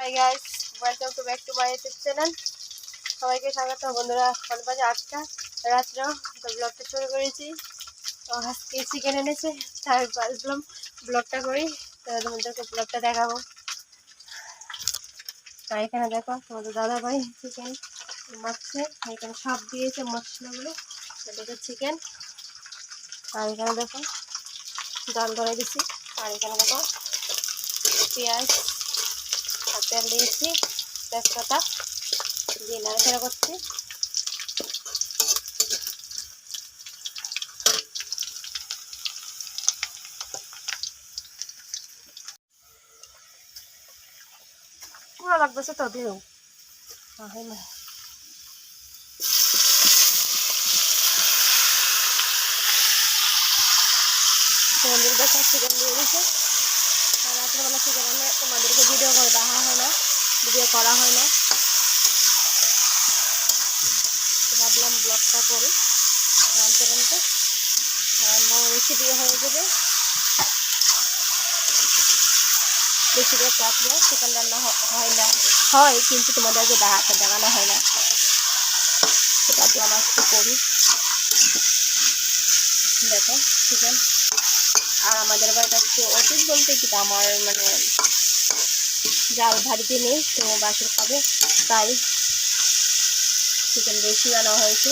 Hi guys welcome to back to my YouTube channel সবাইকে স্বাগত, বন্ধুরা, এখন বাজে আটটা রাত্র, তো ব্লগটা শুরু করেছি। তো আজকে চিকেন এনেছে, তাই ভাবলাম ব্লগটা করি, তো তোমাদেরকে ব্লগটা দেখাবো। আর এখানে দেখো, তোমাদের দাদা ভাই চিকেন মাখছে, এখানে সব দিয়েছে মশলাগুলো দেখো চিকেন আর এখানে দেখো জল ধরে দিছি, আর এখানে দেখো পেঁয়াজ। আর তেল দিয়েছি তেজপাতা দিয়ে নাড়াচাড়া করছি। পুরো লাগতেছে তো, দিও। না তোমাদের দেখা দিছে আর রাত্রেবেলা চিকেন আনলে তোমাদেরকে ভিডিও করে দেখা হয় না? ভিডিও করা হয় না? তো ভাবলাম ব্লগটা করি রানতে রানতে বেশি দিয়ে হয়ে যাবে বেশি করে রাত্রে চিকেন রান্না হয় না? হয়, কিন্তু তোমাদেরকে দেখাতে দেখানো হয় না? তো ভাবলাম আজকে করি দেখো চিকেন। আর আমাদের বাড়িতে আজকে অতীত বলতে কি আমার মানে জাল বাড়িতে নেই, তো বাসর খাবে, তাই চিকেন বেশি আনা হয়েছে।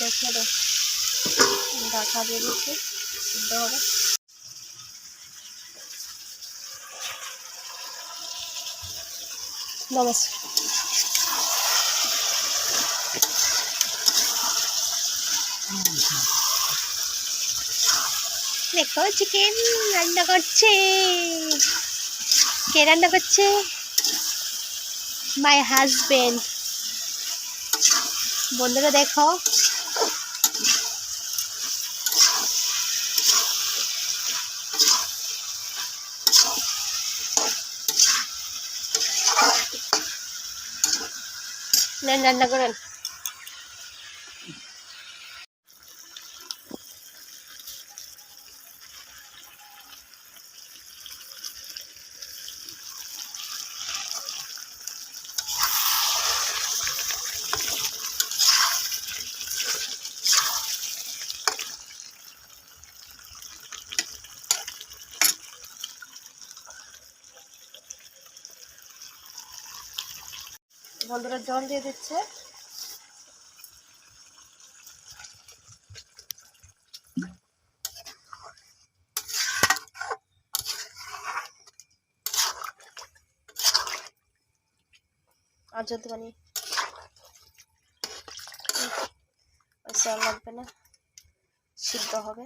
দেখে ঢাকা দিয়ে দিচ্ছি, সিদ্ধ হবে। দেখো চিকেন রান্না করছে। কে রান্না করছে? মাই হাজবেন্ড বন্ধুরা, দেখো। নেন রান্না করেন বন্ধুরা জল দিয়ে দিচ্ছে। আর যদি মানে চাল লাগবে না সিদ্ধ হবে।